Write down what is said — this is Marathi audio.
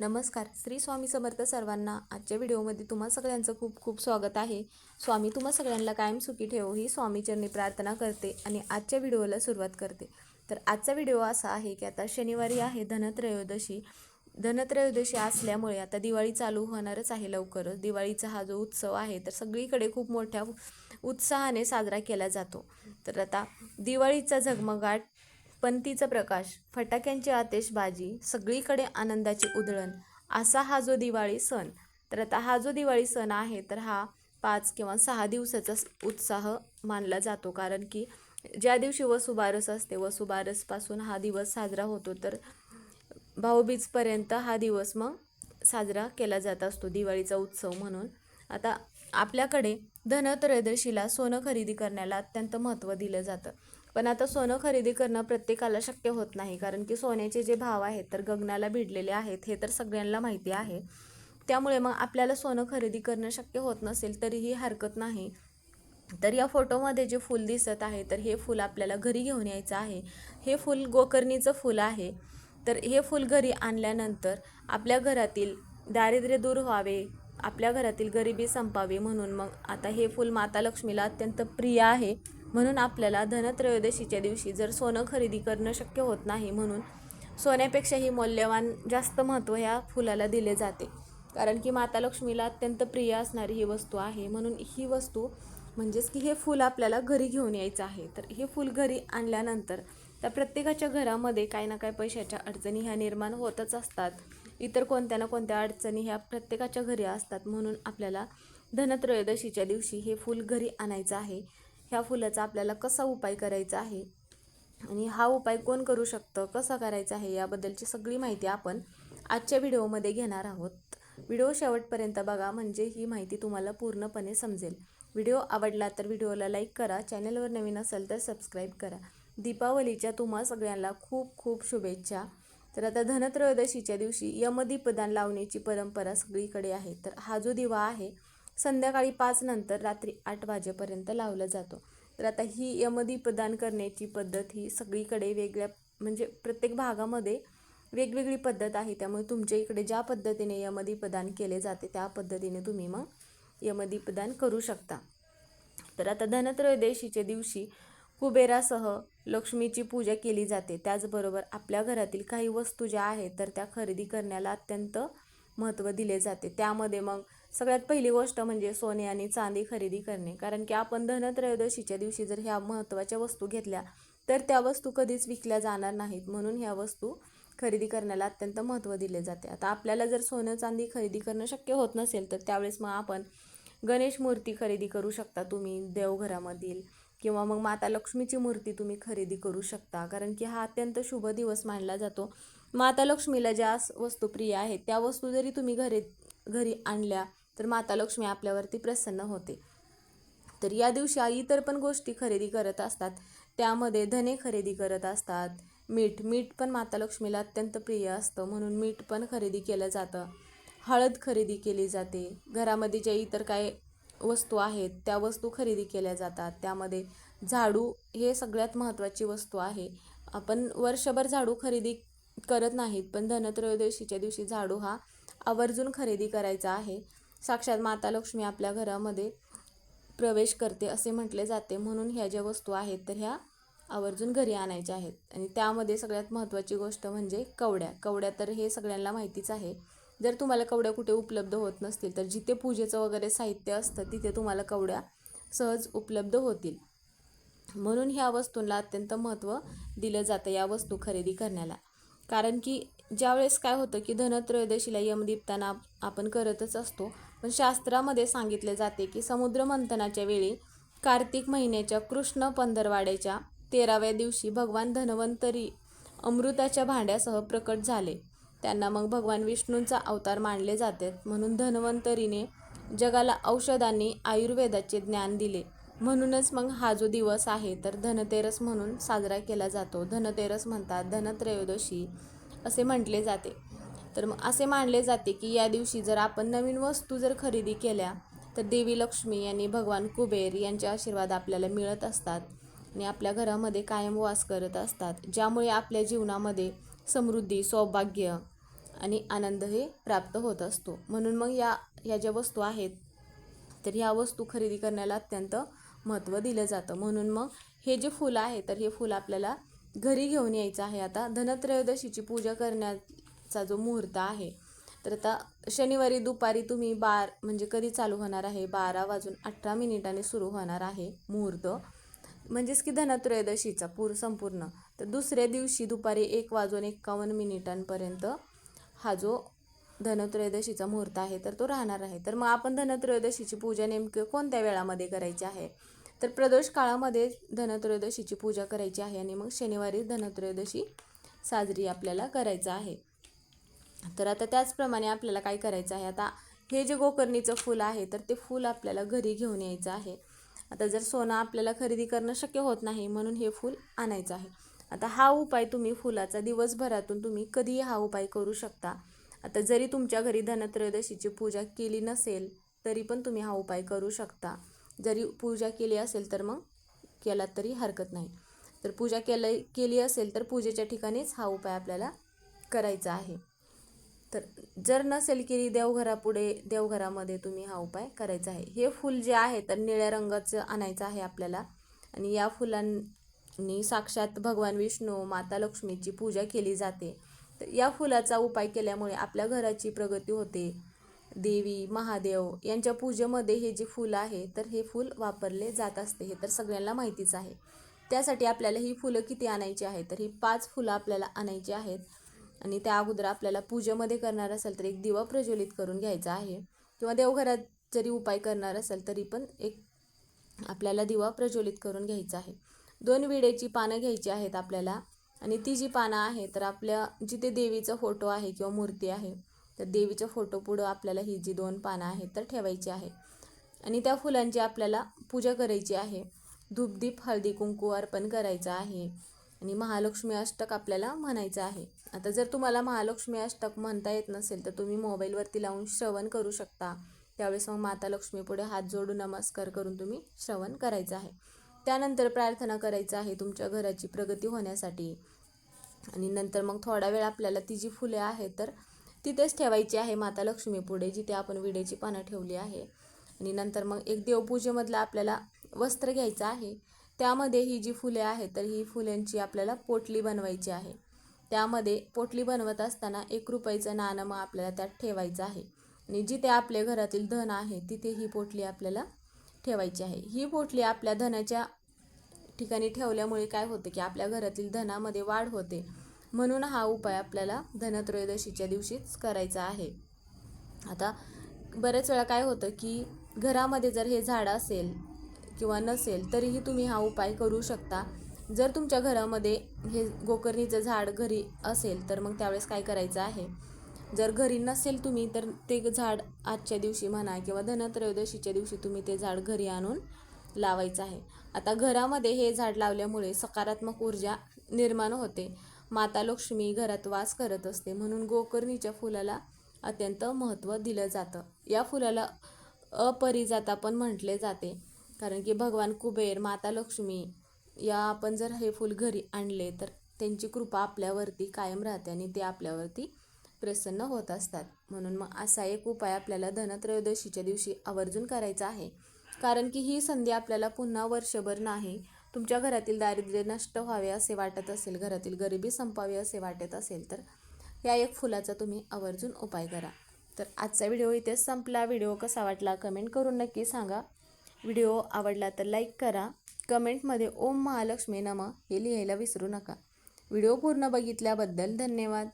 नमस्कार. श्री स्वामी समर्थ सर्वांना आजच्या व्हिडिओमध्ये तुम्हा सगळ्यांचं खूप खूप स्वागत आहे. स्वामी तुम्हा सगळ्यांना कायम सुखी ठेवो ही स्वामीचरणी प्रार्थना करते आणि आजच्या व्हिडिओला सुरुवात करते. तर आजचा व्हिडिओ असा आहे की आता शनिवारी आहे धनत्रयोदशी. धनत्रयोदशी असल्यामुळे आता दिवाळी चालू होणारच आहे लवकरच. दिवाळीचा हा जो उत्सव आहे तर सगळीकडे खूप मोठ्या उत्साहाने साजरा केला जातो. तर आता दिवाळीचा झगमगाट पंतीचा प्रकाश फटाक्यांची आतिषबाजी सगळीकडे आनंदाची उधळण असा हा जो दिवाळी सण. तर आता हा जो दिवाळी सण आहे तर हा पाच किंवा सहा दिवसाचा उत्साह मानला जातो. कारण की ज्या दिवशी वसुबारस असते वसुबारसपासून हा दिवस साजरा होतो तर भाऊबीजपर्यंत हा दिवस मग साजरा केला जात असतो दिवाळीचा उत्सव म्हणून. आता आपल्याकडे धनत्रयोदशीला सोनं खरेदी करण्याला अत्यंत महत्त्व दिलं जातं. पण आता सोनं खरेदी करणं प्रत्येकाला शक्य होत नाही कारण की सोन्याचे जे भाव आहेत तर गगनाला भिडलेले आहेत हे तर सगळ्यांना माहिती आहे. त्यामुळे मग आपल्याला सोनं खरेदी करणं शक्य होत नसेल तरीही हरकत नाही. तर या फोटोमध्ये जे फूल दिसत आहे तर हे फूल आपल्याला घरी घेऊन यायचं आहे. हे फूल गोकर्णीचं फूल आहे. तर हे फूल घरी आणल्यानंतर आपल्या घरातील दारिद्र्य दूर व्हावे आपल्या घरातील गरिबी संपावी म्हणून मग आता हे फूल माता लक्ष्मीला अत्यंत प्रिय आहे. म्हणून आपल्याला धनत्रयोदशीच्या दिवशी जर सोनं खरेदी करणं शक्य होत नाही म्हणून सोन्यापेक्षाही मौल्यवान जास्त महत्त्व ह्या फुलाला दिले जाते. कारण की माता लक्ष्मीला अत्यंत प्रिय असणारी ही वस्तू आहे. म्हणून ही वस्तू म्हणजेच की हे फूल आपल्याला घरी घेऊन यायचं आहे. तर हे फूल घरी आणल्यानंतर त्या प्रत्येकाच्या घरामध्ये काही ना काही पैशाच्या अडचणी ह्या निर्माण होतच असतात. इतर कोणत्या ना कोणत्या अडचणी ह्या प्रत्येकाच्या घरी असतात. म्हणून आपल्याला धनत्रयोदशीच्या दिवशी हे फूल घरी आणायचं आहे. ह्या फुलाचा आपल्याला कसा उपाय करायचा आहे? आणि हा उपाय कोण करू शकतं? कसा करायचा आहे? याबद्दलची सगळी माहिती आपण आजच्या व्हिडिओमध्ये घेणार आहोत. व्हिडिओ शेवटपर्यंत बघा म्हणजे ही माहिती तुम्हाला पूर्णपणे समजेल. व्हिडिओ आवडला तर व्हिडिओला लाईक करा चॅनलवर नवीन असेल तर सबस्क्राईब करा. दीपावलीच्या तुम्हा सगळ्यांना खूप खूप शुभेच्छा. तर आता धनत्रयोदशीच्या दिवशी यमदीपदान लावण्याची परंपरा सगळीकडे आहे. तर हा जो दिवा आहे संध्याकाळी पाच नंतर रात्री आठ वाजेपर्यंत लावला जातो. तर आता ही यमदीपदान करण्याची पद्धत ही सगळीकडे वेगळ्या म्हणजे प्रत्येक भागामध्ये वेगवेगळी पद्धत आहे. त्यामुळे तुमच्या इकडे ज्या पद्धतीने यमदीपदान केले जाते त्या पद्धतीने तुम्ही मग यमदीपदान करू शकता. तर आता धनत्रयोदशीच्या दिवशी कुबेरासह लक्ष्मीची पूजा केली जाते. त्याचबरोबर आपल्या घरातील काही वस्तू ज्या आहेत तर त्या खरेदी करण्याला अत्यंत महत्त्व दिले जाते. त्यामध्ये मग सगळ्यात पहिली गोष्ट म्हणजे सोने आणि चांदी खरेदी करणे. कारण की आपण धनत्रयोदशीच्या दिवशी जर ह्या महत्त्वाच्या वस्तू घेतल्या तर त्या वस्तू कधीच विकल्या जाणार नाहीत. म्हणून ह्या वस्तू खरेदी करण्याला अत्यंत महत्त्व दिले जाते. आता आपल्याला जर सोनं चांदी खरेदी करणं शक्य होत नसेल तर त्यावेळेस मग आपण गणेश मूर्ती खरेदी करू शकता तुम्ही देवघरामधील किंवा मग माता लक्ष्मीची मूर्ती तुम्ही खरेदी करू शकता. कारण की हा अत्यंत शुभ दिवस मानला जातो. माता लक्ष्मीला ज्या वस्तू प्रिय आहेत त्या वस्तू जरी तुम्ही घरी घरी आणल्या तर माता लक्ष्मी आपल्यावरती प्रसन्न होते. तर या दिवशी आई इतर पण गोष्टी खरेदी करत असतात. त्यामध्ये धने खरेदी करत असतात. मीठ मीठ पण माता लक्ष्मीला अत्यंत प्रिय असतं म्हणून मीठ पण खरेदी केलं जातं. हळद खरेदी केली जाते. घरामध्ये ज्या इतर काय वस्तू आहेत त्या वस्तू खरेदी केल्या जातात. त्यामध्ये झाडू हे सगळ्यात महत्त्वाची वस्तू आहे. आपण वर्षभर झाडू खरेदी करत नाहीत पण धनत्रयोदशीच्या दिवशी झाडू हा आवर्जून खरेदी करायचा आहे. साक्षात माता लक्ष्मी आपल्या घरामध्ये प्रवेश करते असे म्हटले जाते. म्हणून ह्या ज्या वस्तू आहेत तर ह्या आवर्जून घरी आणायच्या आहेत. आणि त्यामध्ये सगळ्यात महत्त्वाची गोष्ट म्हणजे कवड्या. कवड्या तर हे सगळ्यांना माहितीच आहे. जर तुम्हाला कवड्या कुठे उपलब्ध होत नसतील तर जिथे पूजेचं वगैरे साहित्य असतं तिथे तुम्हाला कवड्या सहज उपलब्ध होतील. म्हणून ह्या वस्तूंना अत्यंत महत्त्व दिलं जातं या वस्तू खरेदी करण्याला. कारण की ज्यावेळेस काय होतं की धनत्रयोदशीला यमदीप्ताना आपण करतच असतो. पण शास्त्रामध्ये सांगितले जाते की समुद्र मंथनाच्या वेळी कार्तिक महिन्याच्या कृष्ण पंधरवाड्याच्या तेराव्या दिवशी भगवान धन्वंतरी अमृताच्या भांड्यासह प्रकट झाले. त्यांना मग भगवान विष्णूंचा अवतार मानले जाते. म्हणून धन्वंतरीने जगाला औषधांनी आयुर्वेदाचे ज्ञान दिले. म्हणूनच मग हा जो दिवस आहे तर धनतेरस म्हणून साजरा केला जातो. धनतेरस म्हणतात धनत्रयोदशी असे म्हटले जाते. तर मग असे मानले जाते की या दिवशी जर आपण नवीन वस्तू जर खरेदी केल्या तर देवी लक्ष्मी आणि भगवान कुबेर यांचे आशीर्वाद आपल्याला मिळत असतात आणि आपल्या घरामध्ये कायम वास करत असतात ज्यामुळे आपल्या जीवनामध्ये समृद्धी सौभाग्य आणि आनंद हे प्राप्त होत असतो. म्हणून मग या ह्या ज्या वस्तू आहेत तर ह्या वस्तू खरेदी करण्याला अत्यंत महत्त्व दिलं जातं. म्हणून मग हे जे फुलं आहे तर हे फुलं आपल्याला घरी घेऊन यायचं आहे. आता धनत्रयोदशीची पूजा करण्याचा जो मुहूर्त आहे तर आता शनिवारी दुपारी तुम्ही बार म्हणजे कधी चालू होणार आहे? बारा वाजून अठरा मिनिटांनी सुरू होणार आहे मुहूर्त. म्हणजेच की धनत्रयोदशीचा पूर संपूर्ण. तर दुसऱ्या दिवशी दुपारी एक वाजून एक्कावन्न मिनिटांपर्यंत हा जो धनत्रयोदशीचा मुहूर्त आहे तर तो राहणार आहे. तर मग आपण धनत्रयोदशीची पूजा नेमकं कोणत्या वेळामध्ये करायची आहे? तर प्रदोष काळामध्ये धनत्रयोदशीची पूजा करायची आहे आणि मग शनिवारी धनत्रयोदशी साजरी आपल्याला करायचं आहे. तर आता त्याचप्रमाणे आपल्याला काय करायचं आहे? आता हे जे गोकर्णीचं फूल आहे तर ते फूल आपल्याला घरी घेऊन यायचं आहे. आता जर सोनं आपल्याला खरेदी करणं शक्य होत नाही म्हणून हे फूल आणायचं आहे. आता हा उपाय तुम्ही फुलाचा दिवसभरातून तुम्ही कधीही हा उपाय करू शकता. आता जरी तुमच्या घरी धनत्रयोदशीची पूजा केली नसेल तरी पण तुम्ही हा उपाय करू शकता. जरी पूजा केली असेल तर मग केला तरी हरकत नाही. तर पूजा केलं केली असेल तर पूजेच्या ठिकाणीच हा उपाय आपल्याला करायचा आहे. तर जर नसेल केली देवघरापुढे देवघरामध्ये तुम्ही हा उपाय करायचा आहे. हे फूल जे आहे तर निळ्या रंगाचं आणायचं आहे आपल्याला. आणि या फुलांनी साक्षात भगवान विष्णू माता लक्ष्मीची पूजा केली जाते. तर या फुलाचा उपाय केल्यामुळे आपल्या घराची प्रगती होते. देवी महादेव यांच्या पूजेमध्ये हे जे फूल आहे तर हे फूल वापरले जात असते. हे तर सगळ्यांना माहितीच आहे. त्यासाठी आपल्याला ही फुलं किती आणायची आहे? तर ही पाच फुलं आपल्याला आणायची आहेत. आणि त्या अगोदर आपल्याला पूजेमध्ये करणार असेल तर एक दिवा प्रज्वलित करून घ्यायचा आहे. किंवा देवघरात जरी उपाय करणार असेल तरी पण एक आपल्याला दिवा प्रज्वलित करून घ्यायचा आहे. दोन विड्याची पानं घ्यायची आहेत आपल्याला. आणि ती जी पानं आहे तर आपल्या जिथे देवीचा फोटो आहे किंवा मूर्ती आहे तर देवीच्या फोटो पुढं आपल्याला ही जी दोन पानं आहेत तर ठेवायची आहे. आणि त्या फुलांची आपल्याला पूजा करायची आहे. धूपदीप हळदी कुंकू अर्पण करायचं आहे. आणि महालक्ष्मी अष्टक आपल्याला म्हणायचं आहे. आता जर तुम्हाला महालक्ष्मी अष्टक म्हणता येत नसेल तर तुम्ही मोबाईलवरती लावून श्रवण करू शकता. त्यावेळेस मग माता लक्ष्मीपुढे हात जोडून नमस्कार करून तुम्ही श्रवण करायचं आहे. त्यानंतर प्रार्थना करायचं आहे तुमच्या घराची प्रगती होण्यासाठी. आणि नंतर मग थोडा वेळ आपल्याला ती जी फुले आहेत तर तिथेच ठेवायची आहे माता लक्ष्मीपुढे जिथे आपण विड्याची पानं ठेवली आहे. आणि नंतर मग एक देवपूजेमधलं आपल्याला वस्त्र घ्यायचं आहे. त्यामध्ये ही जी फुले आहेत तर ही फुल्यांची आपल्याला पोटली बनवायची आहे. त्यामध्ये पोटली बनवत असताना एक रुपयाचं नाणं मग आपल्याला त्यात ठेवायचं आहे. आणि जिथे आपल्या घरातील धन आहे तिथे ही पोटली आपल्याला ठेवायची आहे. ही पोटली आपल्या धनाच्या ठिकाणी ठेवल्यामुळे काय होते की आपल्या घरातील धनामध्ये वाढ होते. म्हणून हा उपाय आपल्याला धनत्रयोदशीच्या दिवशीच करायचा आहे. आता बरेच वेळा काय होतं की घरामध्ये जर हे झाड असेल किंवा नसेल तरीही तुम्ही हा उपाय करू शकता. जर तुमच्या घरामध्ये हे गोकर्णीचं झाड घरी असेल तर मग त्यावेळेस काय करायचं आहे? जर घरी नसेल तुम्ही तर ते झाड आजच्या दिवशी म्हणा किंवा धनत्रयोदशीच्या दिवशी तुम्ही ते झाड घरी आणून लावायचं आहे. आता घरामध्ये हे झाड लावल्यामुळे सकारात्मक ऊर्जा निर्माण होते. माता लक्ष्मी घरात वास करत असते म्हणून गोकर्णीच्या फुलाला अत्यंत महत्त्व दिलं जातं. या फुलाला अपरिजाता पण म्हटले जाते. कारण की भगवान कुबेर माता लक्ष्मी या आपण जर हे फूल घरी आणले तर त्यांची कृपा आपल्यावरती कायम राहते आणि ते आपल्यावरती प्रसन्न होत असतात. म्हणून मग असा एक उपाय आपल्याला धनत्रयोदशीच्या दिवशी आवर्जून करायचा आहे. कारण की ही संधी आपल्याला पुन्हा वर्षभर नाही तुमच्या घरातील दारिद्र्य नष्ट व्हावे असे वाटत असेल घरातील गरिबी संपावी असे वाटत असेल तर या एक फुलाचा तुम्ही आवर्जून उपाय करा. तर आजचा व्हिडिओ इथेच संपला. व्हिडिओ कसा वाटला कमेंट करून नक्की सांगा. व्हिडिओ आवडला तर लाईक करा. कमेंटमध्ये ओम महालक्ष्मी नमः हे लिहायला विसरू नका. व्हिडिओ पूर्ण बघितल्याबद्दल धन्यवाद.